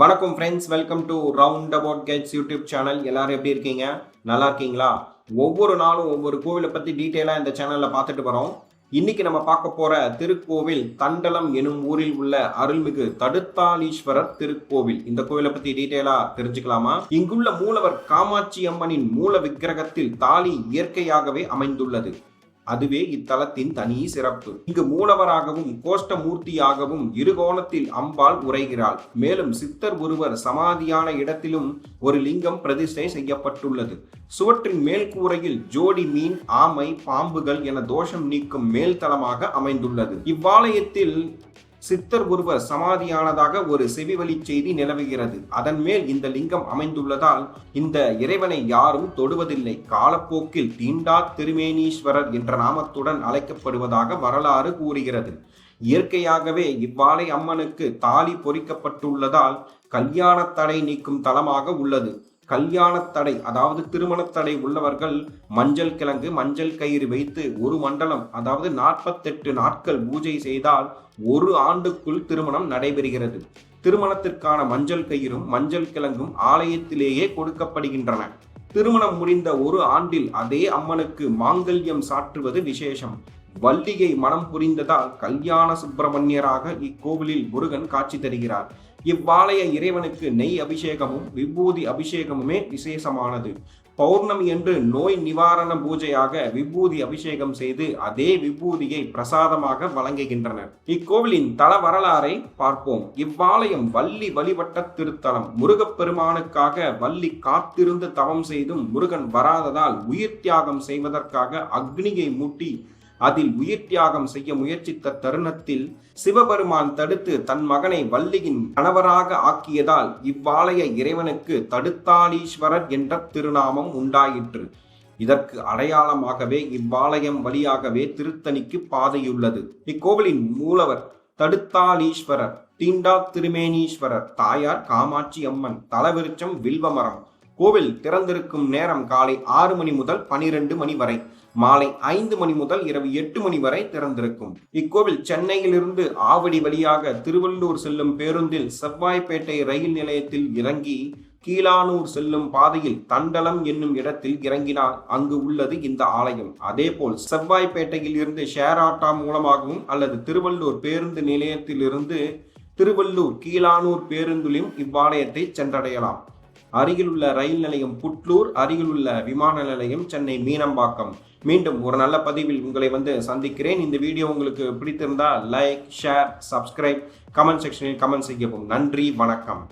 வணக்கம் friends welcome to round about gets YouTube channel எல்லாரும் எப்படி இருக்கீங்க? நல்லா இருக்கீங்களா? ஒவ்வொரு நாளும் ஒவ்வொரு கோவிலை பற்றி டீட்டெயிலாக இந்த சேனலில் பார்த்துட்டு வரோம். இன்னைக்கு நம்ம பார்க்க போகிற திருக்கோவில் தண்டலம் எனும் ஊரில் உள்ள அருள்மிகு தடுத்தாளீஸ்வரர் திருக்கோவில். இந்த கோவிலை பற்றி டீட்டெயிலாக தெரிஞ்சுக்கலாமா? இங்குள்ள மூலவர் காமாட்சி அம்மனின் மூல விக்கிரகத்தில் தாலி இயற்கையாகவே அமைந்துள்ளது. அதுவே இத்தலத்தின் தனி சிறப்பு. இங்கு மூலவராகவும் கோஷ்டமூர்த்தியாகவும் இருகோணத்தில் அம்பாள் உரைகிறாள். மேலும் சித்தர் ஒருவர் சமாதியான இடத்திலும் ஒரு லிங்கம் பிரதிஷ்டை செய்யப்பட்டுள்ளது. சுவற்றின் மேல் கூரையில் ஜோடி மீன் ஆமை பாம்புகள் என தோஷம் நீக்கும் மேல்தளமாக அமைந்துள்ளது. இவ்வாலயத்தில் சித்தர் ஒருவர் சமாதியானதாக ஒரு செவிவழி செய்தி நிலவுகிறது. அதன் மேல் இந்த லிங்கம் அமைந்துள்ளதால் இந்த இறைவனை யாரும் தொடுவதில்லை. காலப்போக்கில் தீண்டா திருமேனீஸ்வரர் என்ற நாமத்துடன் அழைக்கப்படுவதாக வரலாறு கூறுகிறது. இயற்கையாகவே இவ்வாலை அம்மனுக்கு தாலி பொறிக்கப்பட்டுள்ளதால் கல்யாண தடை நீக்கும் தலமாக உள்ளது. கல்யாண தடை அதாவது திருமண தடை உள்ளவர்கள் மஞ்சள் கிழங்கு மஞ்சள் கயிறு வைத்து ஒரு மண்டலம் அதாவது நாற்பத்தெட்டு நாட்கள் பூஜை செய்தால் ஒரு ஆண்டுக்குள் திருமணம் நடைபெறுகிறது. திருமணத்திற்கான மஞ்சள் கயிறும் மஞ்சள் கிழங்கும் ஆலயத்திலேயே கொடுக்கப்படுகின்றன. திருமணம் முடிந்த ஒரு ஆண்டில் அதே அம்மனுக்கு மாங்கல்யம் சாற்றுவது விசேஷம். வள்ளியை மனம் புரிந்ததால் கல்யாண சுப்பிரமணியராக இக்கோவிலில் முருகன் காட்சி தருகிறார். இவ்வாலய இறைவனுக்கு நெய் அபிஷேகமும் விபூதி அபிஷேகமுமே விசேஷமானது. பௌர்ணமி என்று நோய் நிவாரண பூஜையாக விபூதி அபிஷேகம் செய்து அதே விபூதியை பிரசாதமாக வழங்குகின்றனர். இக்கோவிலின் தல வரலாறை பார்ப்போம். இவ்வாலயம் வள்ளி வழிபட்ட திருத்தலம். முருகப்பெருமானுக்காக வள்ளி காத்திருந்து தவம் செய்தும் முருகன் வராததால் உயிர் தியாகம் செய்வதற்காக அக்னியை மூட்டி அதில் உயிர் தியாகம் செய்ய முயற்சித்த தருணத்தில் சிவபெருமான் தடுத்து தன் மகனை வள்ளியின் கணவராக ஆக்கியதால் இவ்வாலய இறைவனுக்கு தடுத்தாளீஸ்வரர் என்ற திருநாமம் உண்டாயிற்று. இதற்கு அடையாளமாகவே இவ்வாலயம் வழியாகவே திருத்தணிக்கு பாதையுள்ளது. இக்கோவிலின் மூலவர் தடுத்தாளீஸ்வரர் தீண்டா திருமேனீஸ்வரர் தாயார் காமாட்சி அம்மன் தலவிருச்சம் வில்வமரம் கோவில் திறந்திருக்கும் நேரம் காலை ஆறு மணி முதல் பனிரெண்டு மணி வரை மாலை ஐந்து மணி முதல் இரவு எட்டு மணி வரை திறந்திருக்கும். இக்கோவில் சென்னையிலிருந்து ஆவடி வழியாக திருவள்ளூர் செல்லும் பேருந்தில் செவ்வாய்ப்பேட்டை ரயில் நிலையத்தில் இறங்கி கீழானூர் செல்லும் பாதையில் தண்டலம் என்னும் இடத்தில் இறங்கினால் அங்கு உள்ளது இந்த ஆலயம். அதேபோல் செவ்வாய்ப்பேட்டையில் இருந்து ஷேர் ஆட்டோ மூலமாகவும் அல்லது திருவள்ளூர் பேருந்து நிலையத்திலிருந்து திருவள்ளூர் கீழானூர் பேருந்திலும் இவ்வாலயத்தை சென்றடையலாம். அருகிலுள்ள ரயில் நிலையம் புட்லூர் அருகிலுள்ள விமான நிலையம் சென்னை மீனம்பாக்கம். மீண்டும் ஒரு நல்ல பதிவில் உங்களை வந்து சந்திக்கிறேன். இந்த வீடியோ உங்களுக்கு பிடித்திருந்தால் லைக் ஷேர் சப்ஸ்கிரைப் கமெண்ட் செக்ஷனில் கமெண்ட் செய்யவும். நன்றி வணக்கம்.